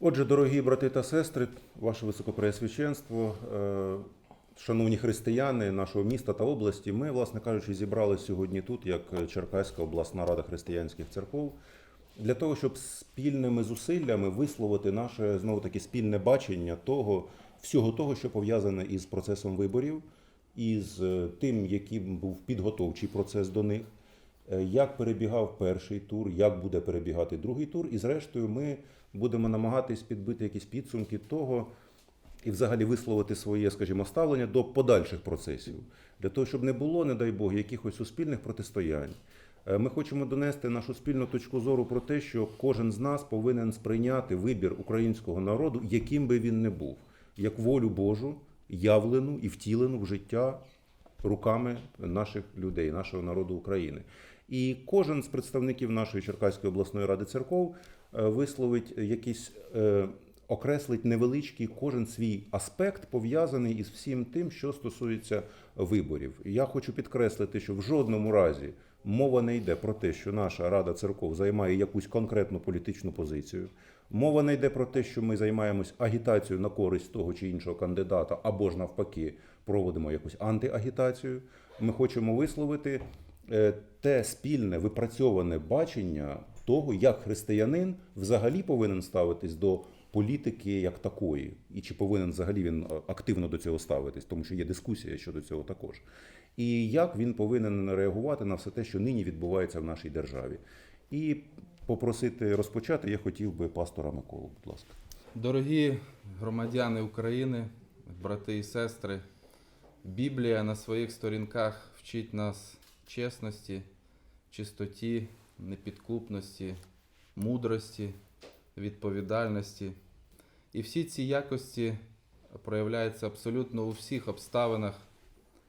Отже, дорогі брати та сестри, ваше високопреосвященство, е, шановні християни нашого міста та області, ми, власне кажучи, зібрали сьогодні тут, як Черкаська обласна рада християнських церков, для того, щоб спільними зусиллями висловити наше знову таки спільне бачення того, всього того, що пов'язане із процесом виборів, із е, тим, яким був підготовчий процес до них, е, як перебігав перший тур, як буде перебігати другий тур, і зрештою ми будемо намагатись підбити якісь підсумки того і взагалі висловити своє, скажімо, ставлення до подальших процесів, для того, щоб не було, не дай Бог, якихось суспільних протистоянь. Е, Ми хочемо донести нашу спільну точку зору про те, що кожен з нас повинен сприйняти вибір українського народу, яким би він не був, як волю Божу, явлену і втілену в життя руками наших людей, нашого народу України. І кожен з представників нашої Черкаської обласної ради церков висловить якийсь е, окреслить невеличкий кожен свій аспект пов'язаний із всім тим, що стосується виборів. Я хочу підкреслити, що в жодному разі мова не йде про те, що наша рада церков займає якусь конкретну політичну позицію. Мова не йде про те, що ми займаємось агітацією на користь того чи іншого кандидата, або ж навпаки, проводимо якусь антиагітацію. Ми хочемо висловити е, те спільне випрацьоване бачення того, як християнин взагалі повинен ставитись до політики як такої, і чи повинен взагалі він е, активно до цього ставитись, тому що є дискусія щодо цього також. І як він повинен реагувати на все те, що нині відбувається в нашій державі. І попросити розпочати я хотів би пастора Миколу, будь ласка. Дорогі громадяни України, брати і сестри, Біблія на своїх сторінках вчить нас чесності, чистоті, непідкупності, мудрості, відповідальності. І всі ці якості проявляються абсолютно у всіх обставинах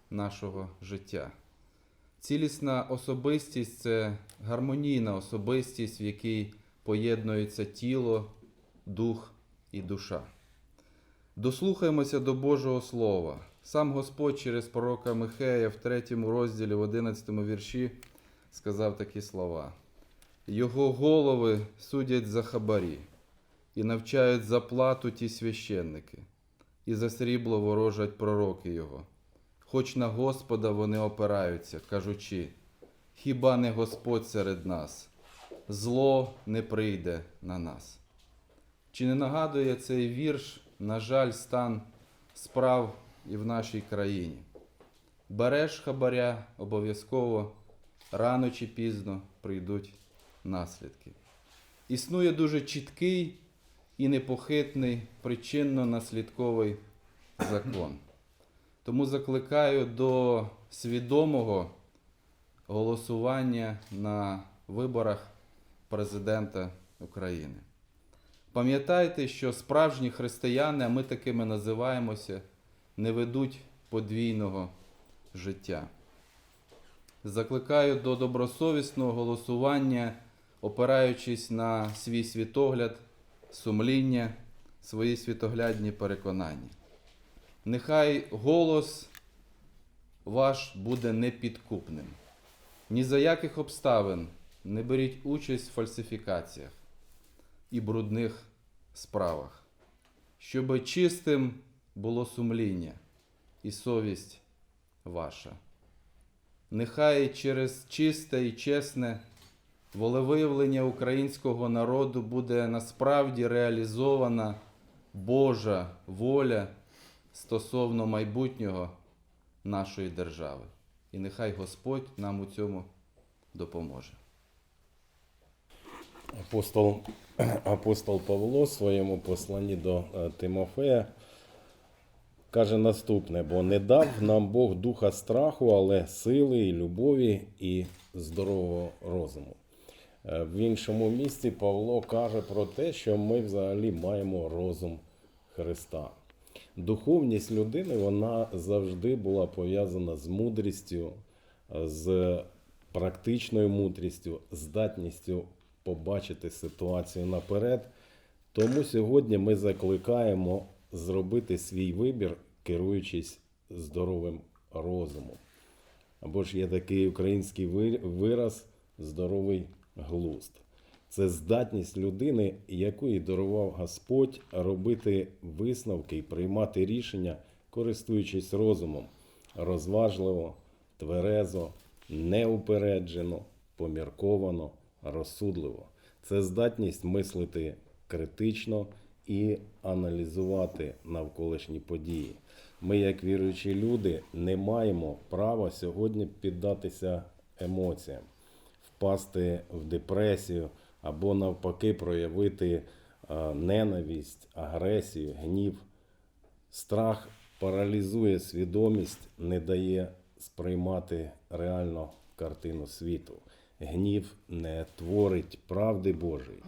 нашого життя. Цілісна особистість це гармонійна особистість, в якій поєднується тіло, дух і душа. Дослухаємося до Божого Слова. Сам Господь через пророка Михея в 3 розділі, в 11 вірші сказав такі слова: Його голови судять за хабарі і навчають за плату ті священники, і за срібло ворожать пророки Його. Хоч на Господа вони опираються, кажучи, хіба не Господь серед нас, зло не прийде на нас. Чи не нагадує цей вірш, на жаль, стан справ і в нашій країні? Береш хабаря, обов'язково рано чи пізно прийдуть наслідки. Існує дуже чіткий і непохитний причинно-наслідковий закон. Тому закликаю до свідомого голосування на виборах президента України. Пам'ятайте, що справжні християни, а ми такими називаємося, не ведуть подвійного життя. Закликаю до добросовісного голосування, опираючись на свій світогляд, сумління, свої світоглядні переконання. Нехай голос ваш буде непідкупним. Ні за яких обставин не беріть участь в фальсифікаціях і брудних справах, щоб чистим було сумління і совість ваша. Нехай через чисте і чесне волевиявлення українського народу буде насправді реалізована Божа воля стосовно майбутнього нашої держави. І нехай Господь нам у цьому допоможе. Апостол, апостол Павло в своєму посланні до е, Тимофея каже наступне: бо не дав нам Бог духа страху, але сили і любові і здорового розуму. Е, В іншому місці Павло каже про те, що ми взагалі маємо розум Христа. Духовність людини вона завжди була пов'язана з мудрістю, з практичною мудрістю, здатністю побачити ситуацію наперед. Тому сьогодні ми закликаємо зробити свій вибір, керуючись здоровим розумом. Або ж є такий український вираз здоровий глузд. Це здатність людини, якої дарував Господь, робити висновки і приймати рішення, користуючись розумом, розважливо, тверезо, неупереджено, помірковано, розсудливо. Це здатність мислити критично і аналізувати навколишні події. Ми, як віруючі люди, не маємо права сьогодні піддатися емоціям, впасти в депресію або навпаки проявити ненависть, агресію, гнів. Страх паралізує свідомість, не дає сприймати реально картину світу. Гнів не творить правди Божої.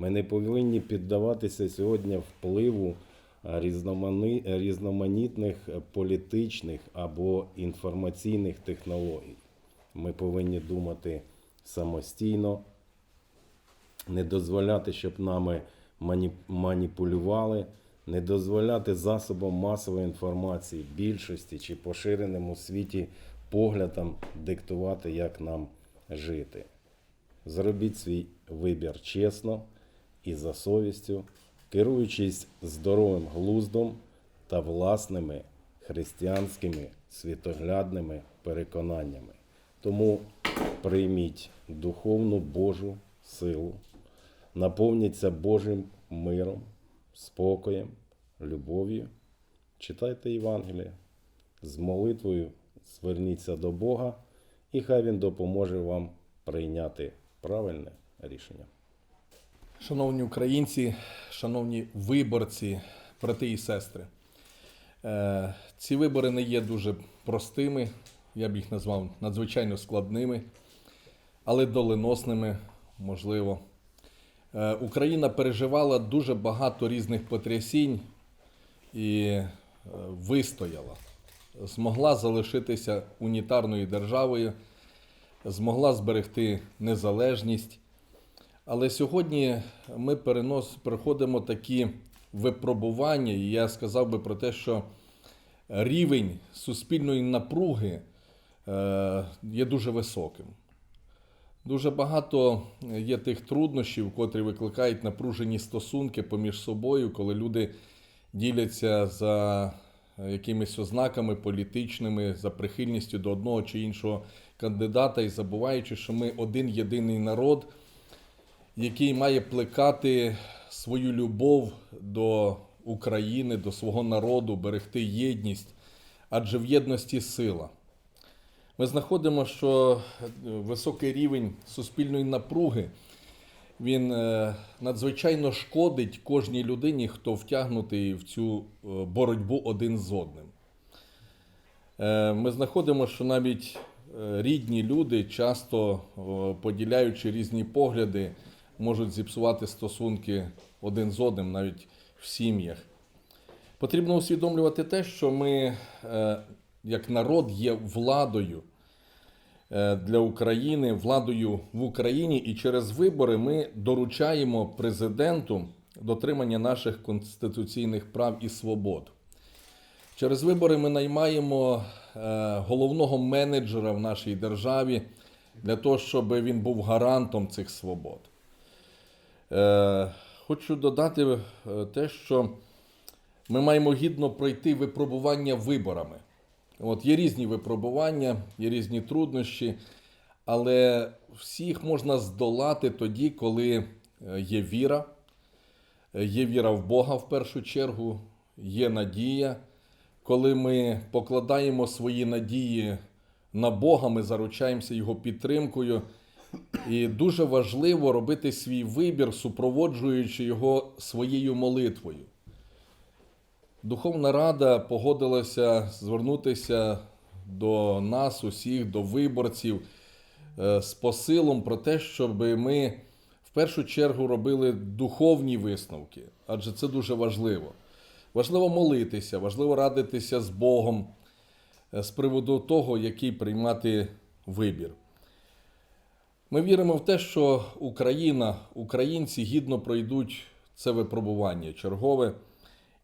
Ми не повинні піддаватися сьогодні впливу різноманітних е, політичних або інформаційних технологій. Ми повинні думати самостійно, не дозволяти, щоб нами маніпулювали, не дозволяти засобам масової інформації більшості чи поширеним у світі поглядам диктувати, як нам жити. Зробіть свій вибір чесно і за совістю, керуючись здоровим глуздом та власними християнськими світоглядними переконаннями. Тому прийміть духовну Божу силу, наповніться Божим миром, спокоєм, любов'ю. Читайте Євангеліє з молитвою, зверніться до Бога, і хай Він допоможе вам прийняти правильне рішення. Шановні українці, шановні виборці, брати і сестри, е, ці вибори не є дуже простими, я б їх назвав надзвичайно складними, але доленосними, можливо. Е, Україна переживала дуже багато різних потрясінь і е, вистояла, змогла залишитися унітарною державою, змогла зберегти незалежність. Але сьогодні ми перенос, переходимо такі випробування, і я сказав би про те, що рівень суспільної напруги е, є дуже високим. Дуже багато є тих труднощів, котрі викликають напружені стосунки поміж собою, коли люди діляться за якимись ознаками політичними, за прихильністю до одного чи іншого кандидата і забуваючи, що ми один єдиний народ який має плекати свою любов до України, до свого народу, берегти єдність, адже в єдності сила. Ми знаходимо, що е, високий рівень суспільної напруги він е, надзвичайно шкодить кожній людині, хто втягнутий в цю е, боротьбу один з одним. Ми знаходимо, що навіть рідні люди, часто поділяючи різні погляди, можуть зіпсувати стосунки один з одним, навіть в сім'ях. Потрібно усвідомлювати те, що ми, е, як народ, є владою е, для України, владою в Україні, і через вибори ми доручаємо президенту дотримання наших конституційних прав і свобод. Через вибори ми наймаємо е, головного менеджера в нашій державі для того, щоб він був гарантом цих свобод. Е, хочу додати е, те, що ми маємо гідно пройти випробування виборами. От є різні випробування, є різні труднощі, але всіх можна здолати тоді, коли е, є віра, є віра в Бога в першу чергу, є надія. Коли ми покладаємо свої надії на Бога, ми заручаємося Його підтримкою. І дуже важливо робити свій вибір, супроводжуючи його своєю молитвою. Духовна Рада погодилася звернутися до нас, усіх, до виборців е, з посилом про те, щоб ми в першу чергу робили духовні висновки, адже це дуже важливо. Важливо молитися, важливо радитися з Богом е, з приводу того, який приймати вибір. Ми віримо в те, що Україна, українці гідно пройдуть це випробування чергове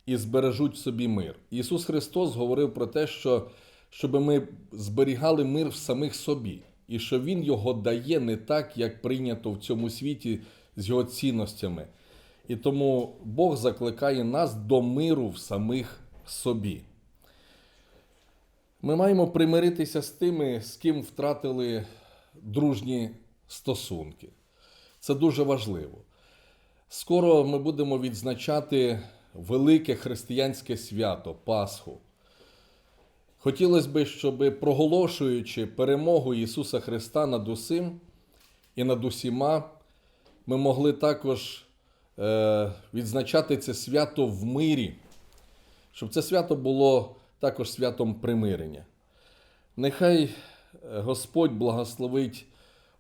і збережуть собі мир. Ісус Христос говорив про те, що щоб ми зберігали мир в самих собі, і що Він його дає не так, як прийнято в цьому світі, з його цінностями. І тому Бог закликає нас до миру в самих собі. Ми маємо примиритися з тими, з ким втратили дружні стосунки. Це дуже важливо. Скоро ми будемо відзначати велике християнське свято Пасху. Хотілося б, щоб проголошуючи перемогу Ісуса Христа над усім і над усіма, ми могли також е, відзначати це свято в мирі, щоб це свято було також святом примирення. Нехай е, Господь благословить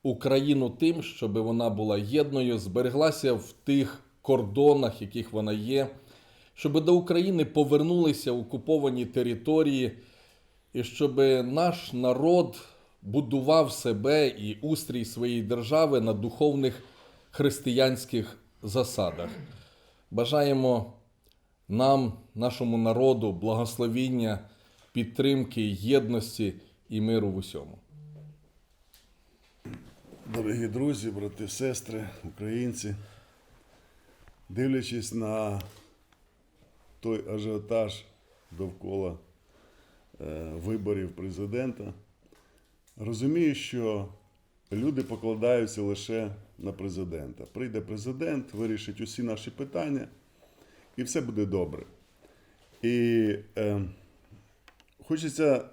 Україну тим, щоб вона була єдною, збереглася в тих кордонах, яких вона є, щоб до України повернулися окуповані території, і щоб наш народ будував себе і устрій своєї держави на духовних християнських засадах. Бажаємо нам, нашому народу, благословіння, підтримки, єдності і миру в усьому. Дорогі друзі, брати, сестри, українці, дивлячись на той ажіотаж довкола е, виборів президента, розумію, що люди покладаються лише на президента. Прийде президент, вирішить усі наші питання, і все буде добре. І е, хочеться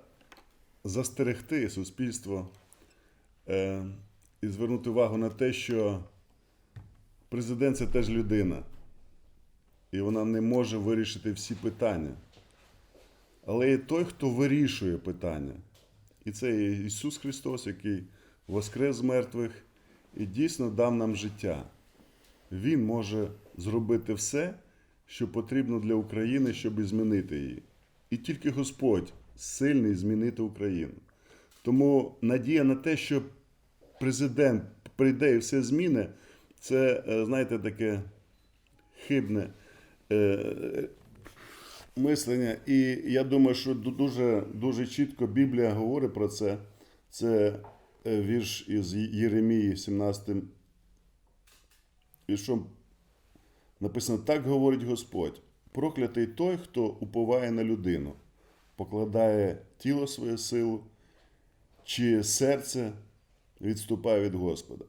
застерегти суспільство е, і звернути увагу на те, що президент це теж людина, і вона не може вирішити всі питання. Але є той, хто вирішує питання. І це є Ісус Христос, який воскрес з мертвих і дійсно дав нам життя. Він може зробити все, що потрібно для України, щоб змінити її. І тільки Господь сильний змінити Україну. Тому надія на те, що президент прийде і все зміни, це, е, знаєте, таке хибне е, мислення. І я думаю, що дуже, дуже чітко Біблія говорить про це. Це е, вірш із Єремії, 17 віршом написано: так говорить Господь. Проклятий той, хто уповає на людину, покладає тіло своє силу, чи серце відступає від Господа.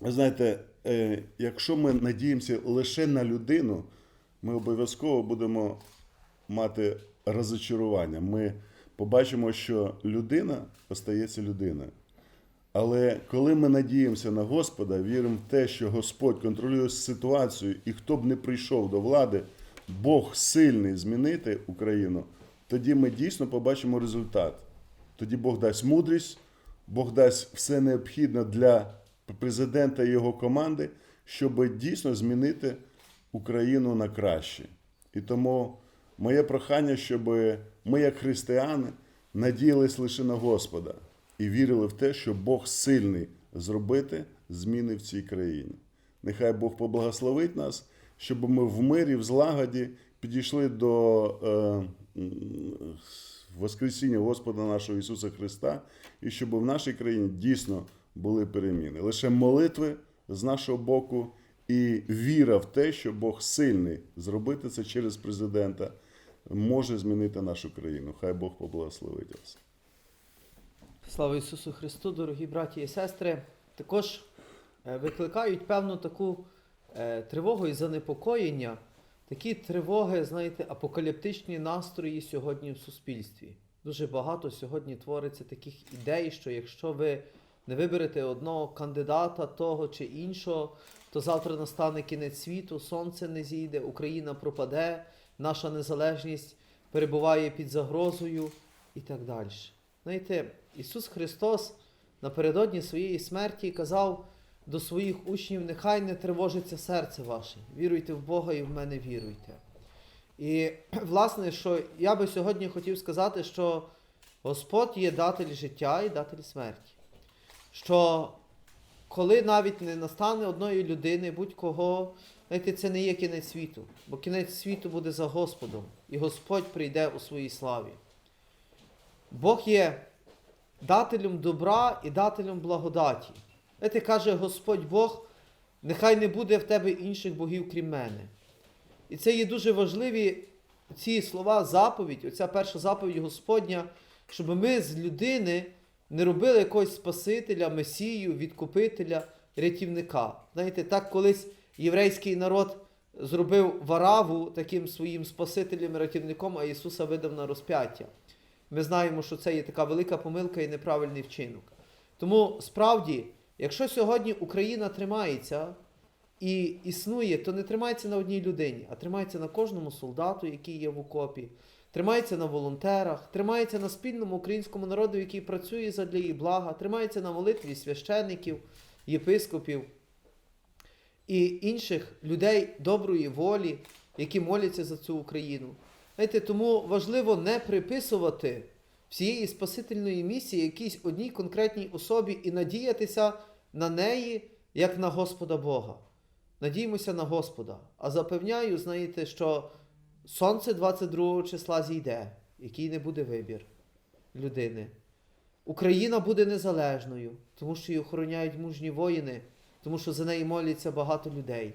Ви знаєте, е, якщо ми надіємося лише на людину, ми обов'язково будемо мати розочарування. Ми побачимо, що людина остається людиною. Але коли ми надіємося на Господа, віримо в те, що Господь контролює ситуацію, і хто б не прийшов до влади, Бог сильний змінити Україну, тоді ми дійсно побачимо результат. Тоді Бог дасть мудрість, Бог дасть все необхідне для президента і його команди, щоб дійсно змінити Україну на краще. І тому моє прохання, щоб ми, як християни, надіялись лише на Господа і вірили в те, що Бог сильний зробити зміни в цій країні. Нехай Бог поблагословить нас, щоб ми в мирі, в злагоді підійшли до е, Воскресіння Господа нашого Ісуса Христа, і щоб в нашій країні дійсно були переміни. Лише молитви з нашого боку і віра в те, що Бог сильний зробити це через президента, може змінити нашу країну. Хай Бог поблагословить вас. Слава Ісусу Христу, дорогі браті і сестри. Також е, викликають певну таку е, тривогу і занепокоєння, такі тривоги, знаєте, апокаліптичні настрої сьогодні в суспільстві. Дуже багато сьогодні твориться таких ідей, що якщо ви не виберете одного кандидата того чи іншого, то завтра настане кінець світу, сонце не зійде, Україна пропаде, наша незалежність перебуває під загрозою і так далі. Знаєте, Ісус Христос напередодні своєї смерті казав до своїх учнів: нехай не тривожиться серце ваше, віруйте в Бога і в мене віруйте. І власне, що я би сьогодні хотів сказати, що Господь є датель життя і датель смерті. Що коли навіть не настане одної людини, будь-кого, знаєте, це не є кінець світу, бо кінець світу буде за Господом, і Господь прийде у своїй славі. Бог є дателем добра і дателем благодаті. Знаєте, каже Господь Бог, нехай не буде в тебе інших богів, крім мене. І це є дуже важливі ці слова заповідь, оця перша заповідь Господня, щоб ми з людини не робили якогось Спасителя, Месію, відкупителя, рятівника. Знаєте, так колись єврейський народ зробив вараву таким своїм Спасителем, рятівником, а Ісуса видав на розп'яття. Ми знаємо, що це є така велика помилка і неправильний вчинок. Тому справді, якщо сьогодні Україна тримається і існує, то не тримається на одній людині, а тримається на кожному солдату, який є в окопі, тримається на волонтерах, тримається на спільному українському народу, який працює задля її блага, тримається на молитві священиків, єпископів і інших людей доброї волі, які моляться за цю Україну. Знаєте, тому важливо не приписувати всієї спасительної місії якійсь одній конкретній особі і надіятися на неї, як на Господа Бога. Надіємося на Господа. А запевняю, знаєте, що сонце 22 числа зійде, який не буде вибір людини. Україна буде незалежною, тому що її охороняють мужні воїни, тому що за неї моляться багато людей.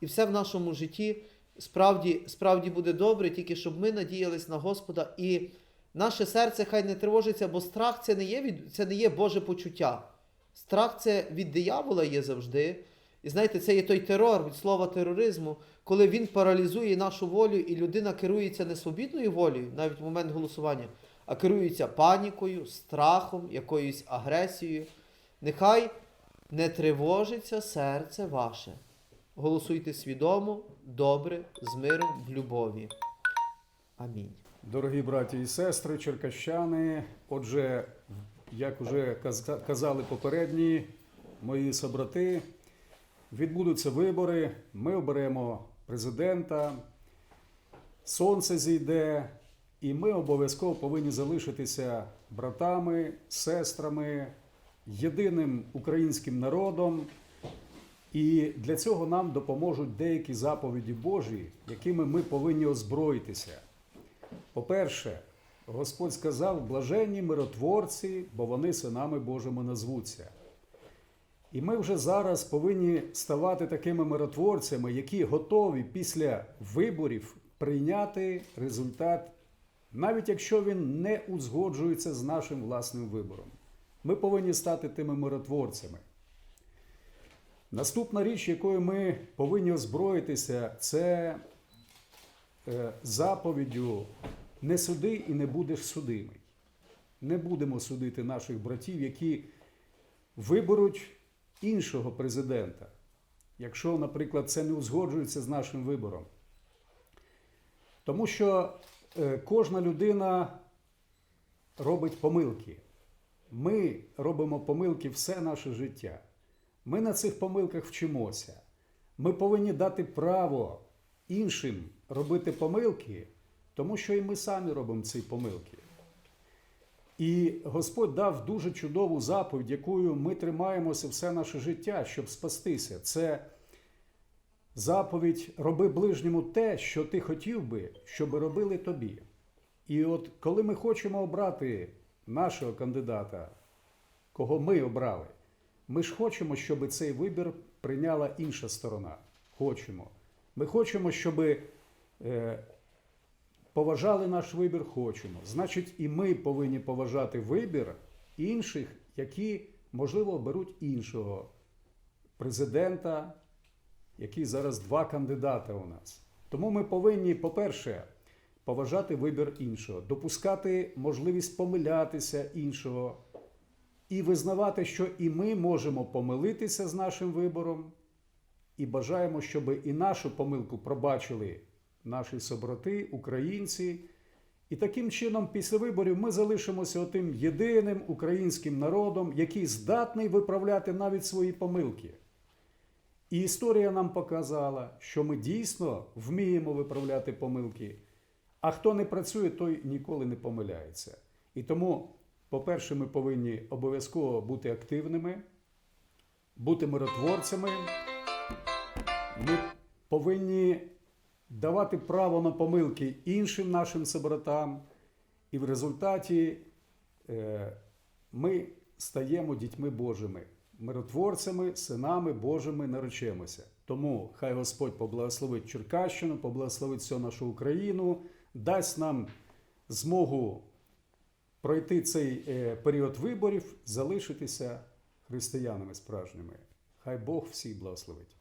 І все в нашому житті справді, справді буде добре, тільки щоб ми надіялись на Господа і наше серце хай не тривожиться, бо страх це не є, від, це не є Боже почуття. Страх це від диявола є завжди. І знаєте, це є той терор від слова тероризму, коли він паралізує нашу волю, і людина керується не свобідною волею, навіть в момент голосування, а керується панікою, страхом, якоюсь агресією. Нехай не тривожиться серце ваше. Голосуйте свідомо, добре, з миром, в любові. Амінь. Дорогі браті і сестри, черкащани, отже, як вже казали попередні мої собрати, відбудуться вибори, ми оберемо президента, сонце зійде, і ми обов'язково повинні залишитися братами, сестрами, єдиним українським народом. І для цього нам допоможуть деякі заповіді Божі, якими ми повинні озброїтися. По-перше, Господь сказав: блаженні миротворці, бо вони синами Божими назвуться. І ми вже зараз повинні ставати такими миротворцями, які готові після виборів прийняти результат, навіть якщо він не узгоджується з нашим власним вибором. Ми повинні стати тими миротворцями. Наступна річ, якою ми повинні озброїтися, це заповіддю не суди і не будеш судимий. Не будемо судити наших братів, які виберуть іншого президента, якщо, наприклад, це не узгоджується з нашим вибором. Тому що е, кожна людина робить помилки. Ми робимо помилки все наше життя. Ми на цих помилках вчимося. Ми повинні дати право іншим робити помилки, тому що і ми самі робимо ці помилки. І Господь дав дуже чудову заповідь, якою ми тримаємося все наше життя, щоб спастися. Це заповідь роби ближньому те, що ти хотів би, щоб робили тобі. І от коли ми хочемо обрати нашого кандидата, кого ми обрали, ми ж хочемо, щоб цей вибір прийняла інша сторона. Хочемо. Ми хочемо, щоб поважали наш вибір, хочемо. Значить, і ми повинні поважати вибір інших, які, можливо, беруть іншого президента, які зараз два кандидати у нас. Тому ми повинні, по-перше, поважати вибір іншого, допускати можливість помилятися іншого і визнавати, що і ми можемо помилитися з нашим вибором, і бажаємо, щоб і нашу помилку пробачили наші собрати, українці. І таким чином, після виборів, ми залишимося тим єдиним українським народом, який здатний виправляти навіть свої помилки. І історія нам показала, що ми дійсно вміємо виправляти помилки. А хто не працює, той ніколи не помиляється. І тому, по-перше, ми повинні обов'язково бути активними, бути миротворцями. Ми повинні давати право на помилки іншим нашим собратам, і в результаті е, ми стаємо дітьми Божими. миротворцями, синами Божими наречемося. Тому хай Господь поблагословить Черкащину, поблагословить всю нашу Україну, дасть нам змогу пройти цей е, період виборів, залишитися християнами справжніми. Хай Бог всіх благословить.